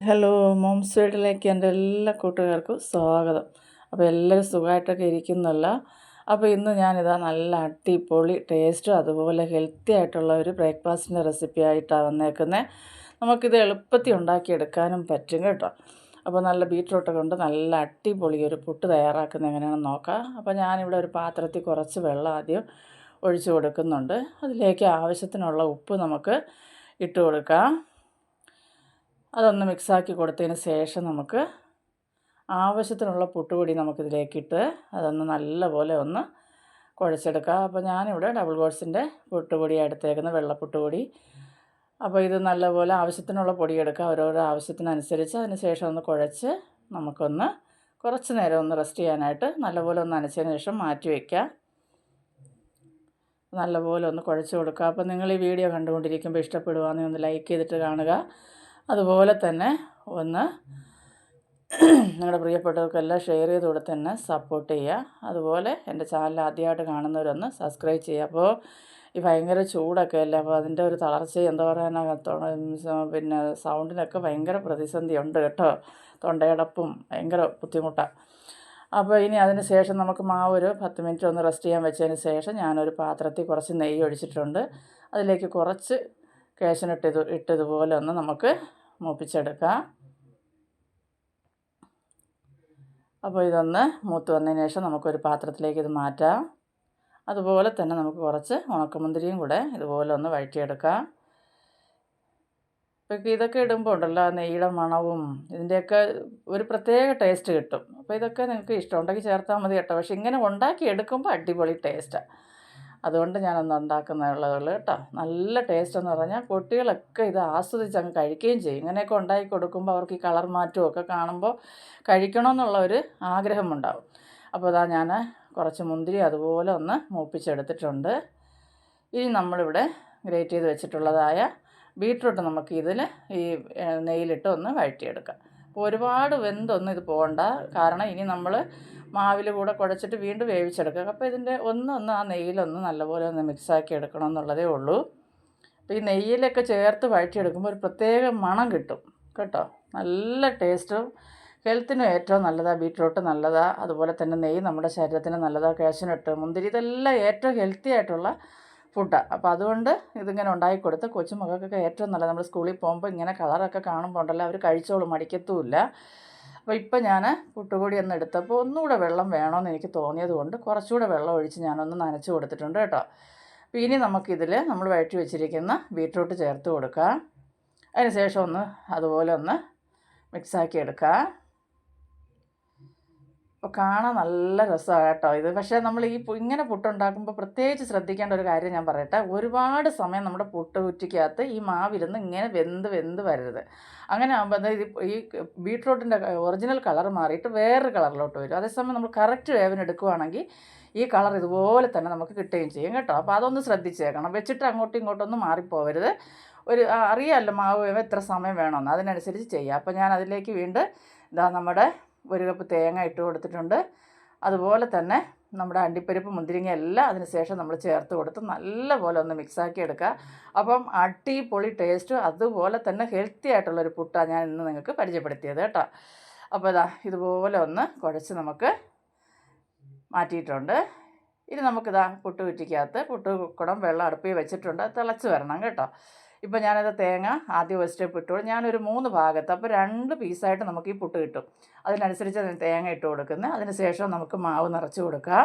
Hello moms വീട്ടിലേക്ക് എന്റെ എല്ലാ കൂട്ടുകാർക്കും സ്വാഗതം. അപ്പോൾ എല്ലാവരും സുഖമായിട്ടൊക്കെ ഇരിക്കുന്നല്ല? അപ്പോൾ ഇന്ന് ഞാനിതാ നല്ല അടിപൊളി ടേസ്റ്റും അതുപോലെ ഹെൽത്തി ആയിട്ടുള്ള ഒരു ബ്രേക്ക്ഫാസ്റ്റിന്റെ റെസിപ്പി ആയിട്ടാണ് വന്നേക്കുന്നത് നമുക്കിത് എളുപ്പത്തിൽ ഉണ്ടാക്കിയെടുക്കാനും പറ്റും കേട്ടോ. അപ്പോൾ നല്ല ബീട്രൂട്ട് കൊണ്ട് നല്ല അടിപൊളി ഒരു പുട്ട് തയ്യാറാക്കുന്നത് എങ്ങനെയാണെന്ന് നോക്കാം. അപ്പോൾ ഞാനിവിടെ ഒരു പാത്രത്തിൽ കുറച്ച് വെള്ളം ആദ്യം ഒഴിച്ചു കൊടുക്കുന്നുണ്ട്. അതിലേക്ക് ആവശ്യത്തിനുള്ള ഉപ്പ് നമുക്ക് ഇട്ട് കൊടുക്കാം. അതൊന്ന് മിക്സാക്കി കൊടുത്തതിന് ശേഷം നമുക്ക് ആവശ്യത്തിനുള്ള പുട്ടുപൊടി നമുക്കിതിലേക്കിട്ട് അതൊന്ന് നല്ലപോലെ ഒന്ന് കുഴച്ചെടുക്കാം. അപ്പോൾ ഞാനിവിടെ ഡബിൾ ബോൾസിന്റെ പുട്ടുപൊടി എടുത്തേക്കുന്നത് വെള്ളപ്പുട്ടുപൊടി. അപ്പോൾ ഇത് നല്ലപോലെ ആവശ്യത്തിനുള്ള പൊടി എടുക്കുക ഓരോരോ ആവശ്യത്തിനനുസരിച്ച് അതിന് ശേഷം ഒന്ന് കുഴച്ച് നമുക്കൊന്ന് കുറച്ച് നേരം ഒന്ന് റെസ്റ്റ് ചെയ്യാനായിട്ട് നല്ലപോലെ ഒന്ന് നനച്ചതിന് ശേഷം മാറ്റി വയ്ക്കാം. നല്ലപോലെ ഒന്ന് കുഴച്ച് കൊടുക്കുക അപ്പോൾ നിങ്ങൾ ഈ വീഡിയോ കണ്ടുകൊണ്ടിരിക്കുമ്പോൾ ഇഷ്ടപ്പെടുവാണെങ്കിൽ ഒന്ന് ലൈക്ക് ചെയ്തിട്ട് കാണുക. അതുപോലെ തന്നെ ഒന്ന് നിങ്ങളുടെ പ്രിയപ്പെട്ടവർക്കെല്ലാം ഷെയർ ചെയ്ത് തന്നെ സപ്പോർട്ട് ചെയ്യുക. അതുപോലെ എന്റെ ചാനൽ ആദ്യമായിട്ട് കാണുന്നവരൊന്ന് സബ്സ്ക്രൈബ് ചെയ്യുക. അപ്പോൾ ഈ ഭയങ്കര ചൂടൊക്കെ അല്ലേ? അപ്പോൾ അതിന്റെ ഒരു തളർച്ച എന്താ പറയാനാ? പിന്നെ സൗണ്ടിനൊക്കെ ഭയങ്കര പ്രതിസന്ധി ഉണ്ട് കേട്ടോ. തൊണ്ടയടപ്പും ഭയങ്കര ബുദ്ധിമുട്ടാണ് അപ്പോൾ ഇനി അതിന് ശേഷം നമുക്ക് മാവ് ഒരു പത്ത് മിനിറ്റ് ഒന്ന് റെസ്റ്റ് ചെയ്യാൻ വെച്ചതിന് ശേഷം ഞാനൊരു പാത്രത്തിൽ കുറച്ച് നെയ്യ് ഒഴിച്ചിട്ടുണ്ട്. അതിലേക്ക് കുറച്ച് കേശനിട്ട് ഇട്ടതുപോലെ ഒന്ന് നമുക്ക് മൂപ്പിച്ചെടുക്കാം. അപ്പോൾ ഇതൊന്ന് മൂത്ത് വന്നതിന് ശേഷം നമുക്കൊരു പാത്രത്തിലേക്ക് ഇത് മാറ്റാം. അതുപോലെ തന്നെ നമുക്ക് കുറച്ച് ഉണക്കമുന്തിരിയും കൂടെ ഇതുപോലെ ഒന്ന് വഴറ്റിയെടുക്കാം. ഇപ്പം ഇതൊക്കെ ഇടുമ്പോൾ ഉണ്ടല്ലോ നെയ്യുടെ മണവും ഇതിന്റെയൊക്കെ ഒരു പ്രത്യേക ടേസ്റ്റ് കിട്ടും. അപ്പോൾ ഇതൊക്കെ നിങ്ങൾക്ക് ഇഷ്ടമുണ്ടെങ്കിൽ ചേർത്താൽ മതി കേട്ടോ. പക്ഷേ ഇങ്ങനെ ഉണ്ടാക്കി എടുക്കുമ്പോൾ അടിപൊളി ടേസ്റ്റാണ് അതുകൊണ്ട് ഞാനൊന്ന് ഉണ്ടാക്കുന്നുള്ളതുള്ളൂ കേട്ടോ. നല്ല ടേസ്റ്റ് എന്ന് പറഞ്ഞാൽ കുട്ടികളൊക്കെ ഇത് ആസ്വദിച്ച് അങ്ങ് കഴിക്കുകയും ചെയ്യും. ഇങ്ങനെയൊക്കെ ഉണ്ടാക്കി കൊടുക്കുമ്പോൾ അവർക്ക് ഈ കളർ മാറ്റവും ഒക്കെ കാണുമ്പോൾ കഴിക്കണമെന്നുള്ള ഒരു ആഗ്രഹമുണ്ടാവും അപ്പോൾ അതാ ഞാൻ കുറച്ച് മുന്തിരി അതുപോലെ ഒന്ന് മൂപ്പിച്ചെടുത്തിട്ടുണ്ട്. ഇനി നമ്മളിവിടെ ഗ്രേറ്റ് ചെയ്ത് വെച്ചിട്ടുള്ളതായ ബീട്രൂട്ട് നമുക്ക് ഇതിൽ ഈ നെയ്യിലിട്ട് ഒന്ന് വഴറ്റിയെടുക്കാം. അപ്പോൾ ഒരുപാട് വെന്തൊന്നും ഇത് പോകണ്ട കാരണം ഇനി നമ്മൾ മാവിൽ കൂടെ കുഴച്ചിട്ട് വീണ്ടും വേവിച്ചെടുക്കുക. അപ്പോൾ ഇതിന്റെ ഒന്നൊന്ന് ആ നെയ്യിലൊന്ന് നല്ലപോലെ ഒന്ന് മിക്സാക്കി എടുക്കണം എന്നുള്ളതേ ഉള്ളൂ. അപ്പോൾ ഈ നെയ്യിലൊക്കെ ചേർത്ത് വഴറ്റിയെടുക്കുമ്പോൾ ഒരു പ്രത്യേക മണം കിട്ടും. കേട്ടോ? നല്ല ടേസ്റ്റും ഹെൽത്തിനും ഏറ്റവും നല്ലതാണ് ബീറ്റ്റൂട്ട് നല്ലതാണ് അതുപോലെ തന്നെ നെയ്യ് നമ്മുടെ ശരീരത്തിന് നല്ലതാണ് കാഷ്യനട്ട് മുന്തിരി ഇതെല്ലാം ഏറ്റവും ഹെൽത്തി ആയിട്ടുള്ള ഫുഡാണ് അപ്പോൾ അതുകൊണ്ട് ഇതിങ്ങനെ ഉണ്ടാക്കി കൊടുത്ത് കൊച്ചുമക്കൾക്കൊക്കെ ഏറ്റവും നല്ലത്. നമ്മൾ സ്കൂളിൽ പോകുമ്പോൾ ഇങ്ങനെ കളറൊക്കെ കാണുമ്പോൾ ഉണ്ടല്ലോ അവർ കഴിച്ചോളും മടിക്കത്തുമില്ല. അപ്പോൾ ഇപ്പം ഞാൻ പുട്ടുപൊടി ഒന്ന് എടുത്തപ്പോൾ ഒന്നുകൂടെ വെള്ളം വേണമെന്ന് എനിക്ക് തോന്നിയത് കൊണ്ട് കുറച്ചുകൂടെ വെള്ളം ഒഴിച്ച് ഞാനൊന്ന് നനച്ച് കൊടുത്തിട്ടുണ്ട് കേട്ടോ. അപ്പോൾ ഇനി നമുക്കിതിൽ നമ്മൾ വഴറ്റി വെച്ചിരിക്കുന്ന ബീട്രൂട്ട് ചേർത്ത് കൊടുക്കാം. അതിന് ശേഷം ഒന്ന് അതുപോലെ ഒന്ന് മിക്സാക്കി എടുക്കാം. അപ്പോൾ കാണാൻ നല്ല രസമാണ് കേട്ടോ ഇത്. പക്ഷേ നമ്മൾ ഈ ഇങ്ങനെ പുട്ടുണ്ടാക്കുമ്പോൾ പ്രത്യേകിച്ച് ശ്രദ്ധിക്കേണ്ട ഒരു കാര്യം ഞാൻ പറയട്ടെ. ഒരുപാട് സമയം നമ്മുടെ പുട്ട് കുറ്റിക്കകത്ത് ഈ മാവിരുന്ന് ഇങ്ങനെ വെന്ത് വെന്ത് വരരുത്. അങ്ങനെ ആകുമ്പോൾ ഇത് ഈ ബീട്രൂട്ടിന്റെ ഒറിജിനൽ കളർ മാറിയിട്ട് വേറൊരു കളറിലോട്ട് വരും. അതേസമയം നമ്മൾ കറക്റ്റ് വേവിന് എടുക്കുവാണെങ്കിൽ ഈ കളർ ഇതുപോലെ തന്നെ നമുക്ക് കിട്ടുകയും ചെയ്യും കേട്ടോ. അപ്പോൾ അതൊന്ന് ശ്രദ്ധിച്ചേക്കണം. വെച്ചിട്ട് അങ്ങോട്ടും ഇങ്ങോട്ടൊന്നും മാറിപ്പോവരുത്. ഒരു അറിയാമല്ലോ മാവ് വേവ് എത്ര സമയം വേണമെന്ന്. അതിനനുസരിച്ച് ചെയ്യാം. അപ്പോൾ ഞാൻ അതിലേക്ക് വീണ്ടും ഇതാ നമ്മുടെ ഒരു കപ്പ് തേങ്ങ ഇട്ട് കൊടുത്തിട്ടുണ്ട്. അതുപോലെ തന്നെ നമ്മുടെ അണ്ടിപ്പരിപ്പ് മുന്തിരിങ്ങ എല്ലാം അതിന് ശേഷം നമ്മൾ ചേർത്ത് കൊടുത്ത് നല്ലപോലെ ഒന്ന് മിക്സാക്കി എടുക്കുക. അപ്പം അടിപൊളി ടേസ്റ്റും അതുപോലെ തന്നെ ഹെൽത്തി ആയിട്ടുള്ളൊരു പുട്ടാണ് ഞാൻ ഇന്ന് നിങ്ങൾക്ക് പരിചയപ്പെടുത്തിയത് കേട്ടോ. അപ്പോൾ ഇതാ ഇതുപോലെ ഒന്ന് കുഴച്ച് നമുക്ക് മാറ്റിയിട്ടുണ്ട്. ഇനി നമുക്കിതാ പുട്ട് കുറ്റിക്കകത്ത് പുട്ട് കുടം വെള്ളം അടുപ്പിൽ വെച്ചിട്ടുണ്ട്. തിളച്ച് വരണം കേട്ടോ. ഇപ്പോൾ ഞാനത് തേങ്ങ ആദ്യം ഒരു സ്റ്റെപ്പ് ഇട്ടു ഞാനൊരു മൂന്ന് ഭാഗത്ത് അപ്പോൾ രണ്ട് പീസായിട്ട് നമുക്ക് ഈ പുട്ട് കിട്ടും. അതിനനുസരിച്ച് അതിന് തേങ്ങ ഇട്ട് കൊടുക്കുന്നത് അതിന് ശേഷം നമുക്ക് മാവ് നിറച്ച് കൊടുക്കുക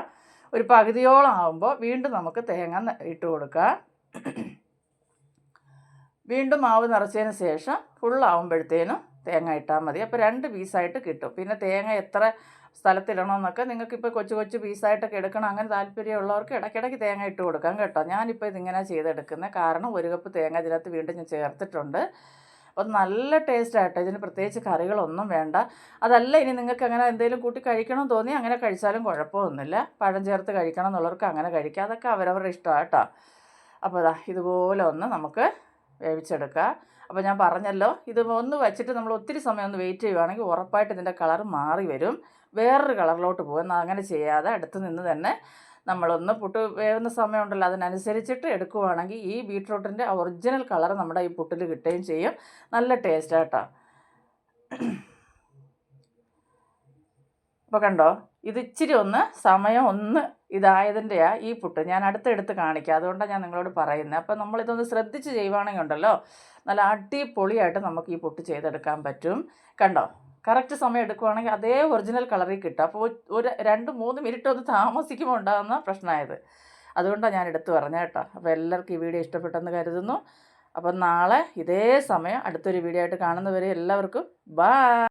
ഒരു പകുതിയോളം ആകുമ്പോൾ വീണ്ടും നമുക്ക് തേങ്ങ ഇട്ട് കൊടുക്കുക വീണ്ടും മാവ് നിറച്ചതിന് ശേഷം ഫുള്ളാവുമ്പോഴത്തേനും തേങ്ങ ഇട്ടാൽ മതി. അപ്പോൾ രണ്ട് പീസായിട്ട് കിട്ടും. പിന്നെ തേങ്ങ എത്ര സ്ഥലത്തിടണമെന്നൊക്കെ നിങ്ങൾക്കിപ്പോൾ കൊച്ചു കൊച്ചു പീസായിട്ടൊക്കെ എടുക്കണം അങ്ങനെ താല്പര്യമുള്ളവർക്ക് ഇടയ്ക്കിടയ്ക്ക് തേങ്ങ ഇട്ട് കൊടുക്കാം കേട്ടോ. ഞാനിപ്പോൾ ഇതിങ്ങനെ ചെയ്തെടുക്കുന്നത് കാരണം ഒരു കപ്പ് തേങ്ങ ഇതിനകത്ത് വീണ്ടും ഞാൻ ചേർത്തിട്ടുണ്ട്. അപ്പോൾ നല്ല ടേസ്റ്റ് ആയിട്ട് ഇതിന് പ്രത്യേകിച്ച് കറികളൊന്നും വേണ്ട. അതല്ല ഇനി നിങ്ങൾക്ക് അങ്ങനെ എന്തെങ്കിലും കൂട്ടി കഴിക്കണം തോന്നി അങ്ങനെ കഴിച്ചാലും കുഴപ്പമൊന്നുമില്ല. പഴം ചേർത്ത് കഴിക്കണം എന്നുള്ളവർക്ക് അങ്ങനെ കഴിക്കാം. അതൊക്കെ അവരവരുടെ ഇഷ്ടമാണ് കേട്ടോ. അപ്പോൾ അതാ ഇതുപോലെ ഒന്ന് നമുക്ക് വേവിച്ചെടുക്കുക അപ്പോൾ ഞാൻ പറഞ്ഞല്ലോ ഇത് ഒന്ന് വെച്ചിട്ട് നമ്മൾ ഒത്തിരി സമയം ഒന്ന് വെയിറ്റ് ചെയ്യുവാണെങ്കിൽ ഉറപ്പായിട്ട് ഇതിന്റെ കളർ മാറി വരും. വേറൊരു കളറിലോട്ട് പോകും. അങ്ങനെ ചെയ്യാതെ അടുത്ത് നിന്ന് തന്നെ നമ്മളൊന്ന് പുട്ട് വേവുന്ന സമയമുണ്ടല്ലോ അതിനനുസരിച്ചിട്ട് എടുക്കുവാണെങ്കിൽ ഈ ബീട്രൂട്ടിന്റെ ഒറിജിനൽ കളർ നമ്മുടെ ഈ പുട്ടിൽ കിട്ടുകയും ചെയ്യും. നല്ല ടേസ്റ്റ് കേട്ടോ അപ്പോൾ കണ്ടോ? ഇത് ഇച്ചിരി ഒന്ന് സമയം ഒന്ന് ഇതായതിന്റെയാ ഈ പുട്ട്. ഞാൻ അടുത്തെടുത്ത് കാണിക്കാം. അതുകൊണ്ടാണ് ഞാൻ നിങ്ങളോട് പറയുന്നത് അപ്പോൾ നമ്മളിതൊന്ന് ശ്രദ്ധിച്ച് ചെയ്യുവാണെങ്കിൽ ഉണ്ടല്ലോ? നല്ല അടിപൊളിയായിട്ട് നമുക്ക് ഈ പുട്ട് ചെയ്തെടുക്കാൻ പറ്റും. കണ്ടോ? കറക്റ്റ് സമയം എടുക്കുവാണെങ്കിൽ അതേ ഒറിജിനൽ കളറിൽ കിട്ടും. അപ്പോൾ ഒരു രണ്ട് മൂന്ന് മിനിറ്റ് ഒന്ന് താമസിക്കുമ്പോൾ ഉണ്ടാകുന്ന പ്രശ്നമായത്. അതുകൊണ്ടാണ് ഞാൻ എടുത്തു പറഞ്ഞത് കേട്ടോ. അപ്പോൾ എല്ലാവർക്കും ഈ വീഡിയോ ഇഷ്ടപ്പെട്ടെന്ന് കരുതുന്നു. അപ്പം നാളെ ഇതേ സമയം അടുത്തൊരു വീഡിയോ ആയിട്ട് കാണുന്നവരെ എല്ലാവർക്കും ബാ